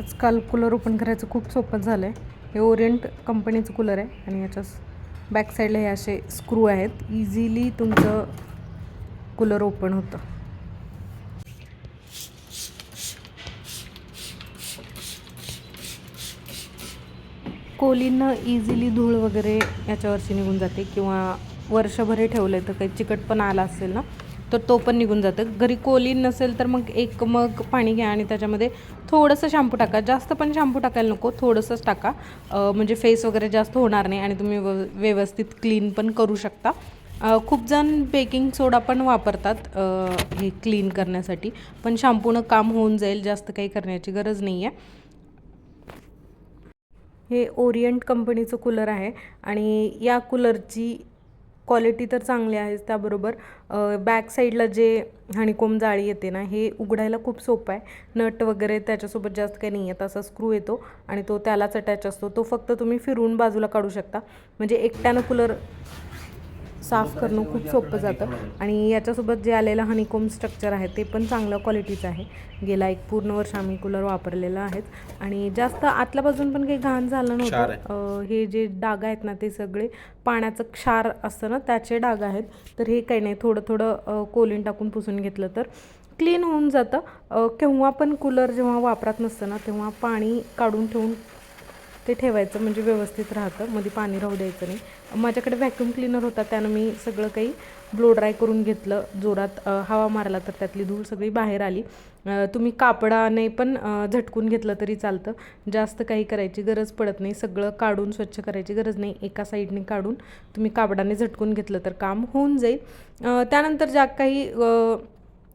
आजकाल cooler open करायचं खूप सोपं झालं आहे हे ओरिएंट कंपनीचं कूलर आहे आणि याच्या बॅक साईडला हे असे स्क्रू आहेत. इझिली तुमचं कूलर ओपन होतं. कोलीनं इझिली धूळ वगैरे याच्यावरची निघून जाते किंवा वर्षभर ठेवलं आहे तर काही चिकटपणा आला असेल ना तर तो पण निघून जातं. घरी कोलीन नसेल तर मग एक मग पाणी घ्या आणि त्याच्यामध्ये थोडंसं शॅम्पू टाका. जास्त पण शॅम्पू टाकायला नको थोडंसंच टाका. म्हणजे फेस वगैरे जास्त होणार नाही आणि तुम्ही व्यव व्यवस्थित क्लीन पण करू शकता. खूप जण बेकिंग सोडा पण वापरतात हे क्लीन करण्यासाठी. पण शॅम्पूनं काम होऊन जाईल जास्त काही करण्याची गरज नाही आहे हे ओरिएंट कंपनीचं कूलर आहे आणि या कूलरची क्वालिटी तर चांगली आहेच त्याबरोबर. बॅक साईडला जे हणिकोम जाळी येते ना हे उघडायला खूप सोपं आहे. नट वगैरे त्याच्यासोबत जास्त काही नाही आहे तसा स्क्रू येतो आणि तो त्यालाच अटॅच असतो. तो फक्त तुम्ही फिरून बाजूला काढू शकता. म्हणजे एकट्यानं कूलर साफ करणं खूप सोपं जातं. आणि याच्यासोबत जे आलेलं हनीकोम स्ट्रक्चर आहे ते पण चांगल्या क्वालिटीचं आहे. गेला एक पूर्ण वर्ष आम्ही कूलर वापरलेला आहेत. आणि जास्त आतल्या बाजून पण काही घाण झालं नव्हतं. हे जे डाग आहेत ना ते सगळे पाण्याचं क्षार असतं ना त्याचे डाग आहेत. तर हे काही नाही थोडं थोडं कोलीन टाकून पुसून घेतलं तर क्लीन होऊन जातं. केव्हा पण कूलर जेव्हा वापरात नसतं ना तेव्हा पाणी काढून ठेवून ते ठेवायचं म्हणजे व्यवस्थित राहतं. मध्ये पाणी राहू द्यायचं नाही. माझ्याकडे व्हॅक्यूम क्लीनर होता त्यानं मी सगळं काही ब्लो ड्राय करून घेतलं. जोरात हवा मारला तर त्यातली धूळ सगळी बाहेर आली. तुम्ही कापडाने पण झटकून घेतलं तरी चालतं. जास्त काही करायची गरज पडत नाही. सगळं काढून स्वच्छ करायची गरज नाही. एका साईडने काढून तुम्ही कापडाने झटकून घेतलं तर काम होऊन जाईल. त्यानंतर ज्या काही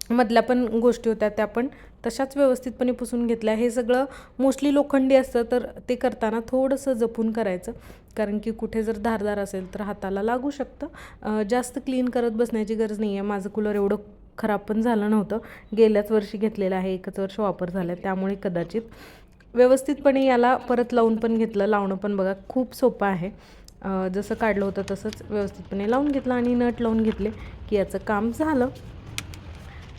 मधल्या पण गोष्टी होत्या त्या पण तशाच व्यवस्थितपणे पुसून घेतल्या. हे सगळं मोस्टली लोखंडी असतं तर ते करताना थोडंसं जपून करायचं. कारण की कुठे जर धारदार असेल तर हाताला लागू शकतं. जास्त क्लीन करत बसण्याची गरज नाही आहे माझं कूलर एवढं खराब पण झालं नव्हतं. गेल्याच वर्षी घेतलेलं आहे. एकच वर्ष वापर झाला आहे त्यामुळे कदाचित व्यवस्थितपणे याला परत लावून पण घेतलं. लावणं पण बघा खूप सोपं आहे. जसं काढलं होतं तसंच व्यवस्थितपणे लावून घेतलं आणि नट लावून घेतले की याचं काम झालं.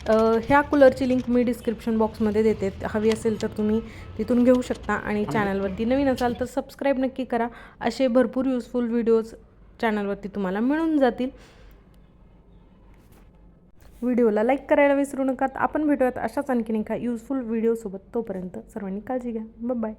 ह्या कूलरची लिंक मी डिस्क्रिप्शन बॉक्समध्ये देते. हवी असेल तर तुम्ही तिथून घेऊ शकता आणि चॅनलवरती नवीन असाल तर सबस्क्राईब नक्की करा. असे भरपूर युजफुल व्हिडिओज चॅनलवरती तुम्हाला मिळून जातील. व्हिडिओला लाईक करायला विसरू नका. आपण भेटूयात अशाच आणखीन एका युजफुल व्हिडिओसोबत तोपर्यंत सर्वांनी काळजी घ्या. बाय